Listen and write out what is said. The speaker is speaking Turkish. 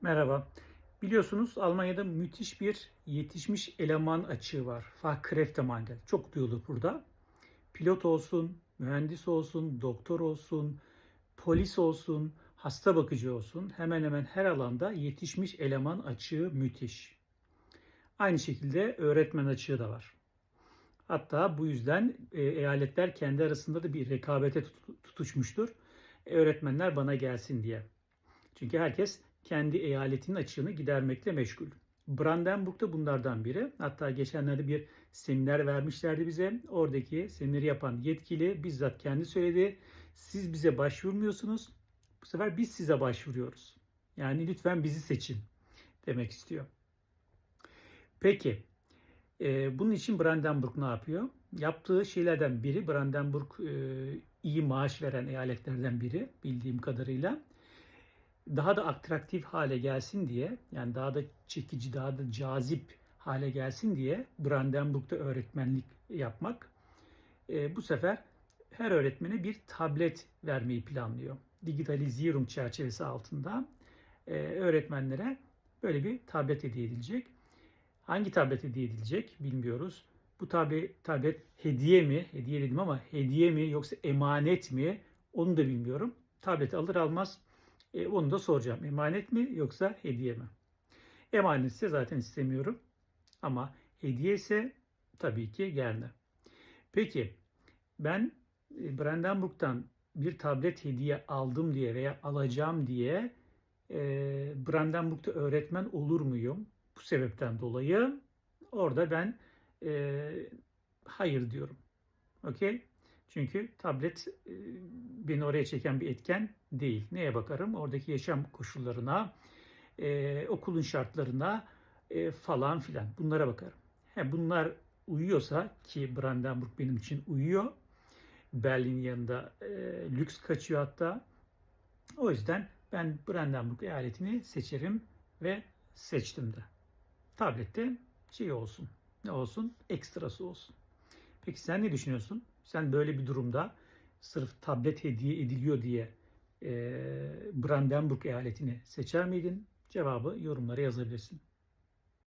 Merhaba. Biliyorsunuz Almanya'da müthiş bir yetişmiş eleman açığı var. Fachkräftemangel. Çok duyulur burada. Pilot olsun, mühendis olsun, doktor olsun, polis olsun, hasta bakıcı olsun hemen hemen her alanda yetişmiş eleman açığı müthiş. Aynı şekilde öğretmen açığı da var. Hatta bu yüzden e, eyaletler kendi arasında da bir rekabete tut- tutuşmuştur. E, öğretmenler bana gelsin diye. Çünkü herkes kendi eyaletinin açığını gidermekle meşgul. Brandenburg da bunlardan biri. Hatta geçenlerde bir seminer vermişlerdi bize. Oradaki semineri yapan yetkili bizzat kendi söyledi. Siz bize başvurmuyorsunuz. Bu sefer biz size başvuruyoruz. Yani lütfen bizi seçin demek istiyor. Peki e, bunun için Brandenburg ne yapıyor? Yaptığı şeylerden biri Brandenburg e, iyi maaş veren eyaletlerden biri bildiğim kadarıyla daha da atraktif hale gelsin diye yani daha da çekici, daha da cazip hale gelsin diye Brandenburg'da öğretmenlik yapmak. E, bu sefer her öğretmene bir tablet vermeyi planlıyor. Digitalizierung çerçevesi altında e, öğretmenlere böyle bir tablet hediye edilecek. Hangi tablet hediye edilecek bilmiyoruz. Bu tablet, tablet hediye mi? Hediye dedim ama hediye mi yoksa emanet mi? Onu da bilmiyorum. Tableti alır almaz e, onu da soracağım. Emanet mi yoksa hediye mi? Emanetse zaten istemiyorum. Ama hediye ise tabii ki gerne. Peki ben e, Brandenburg'dan bir tablet hediye aldım diye veya alacağım diye e, Brandenburg'da öğretmen olur muyum? Bu sebepten dolayı orada ben e, hayır diyorum. Okey? Çünkü tablet e, beni oraya çeken bir etken değil. Neye bakarım? Oradaki yaşam koşullarına, e, okulun şartlarına e, falan filan. Bunlara bakarım. He, bunlar uyuyorsa ki Brandenburg benim için uyuyor. Berlin yanında e, lüks kaçıyor hatta. O yüzden ben Brandenburg eyaletini seçerim ve seçtim de. Tablette şey olsun. Ne olsun? Ekstrası olsun. Peki sen ne düşünüyorsun? Sen böyle bir durumda sırf tablet hediye ediliyor diye Brandenburg eyaletini seçer miydin? Cevabı yorumlara yazabilirsin.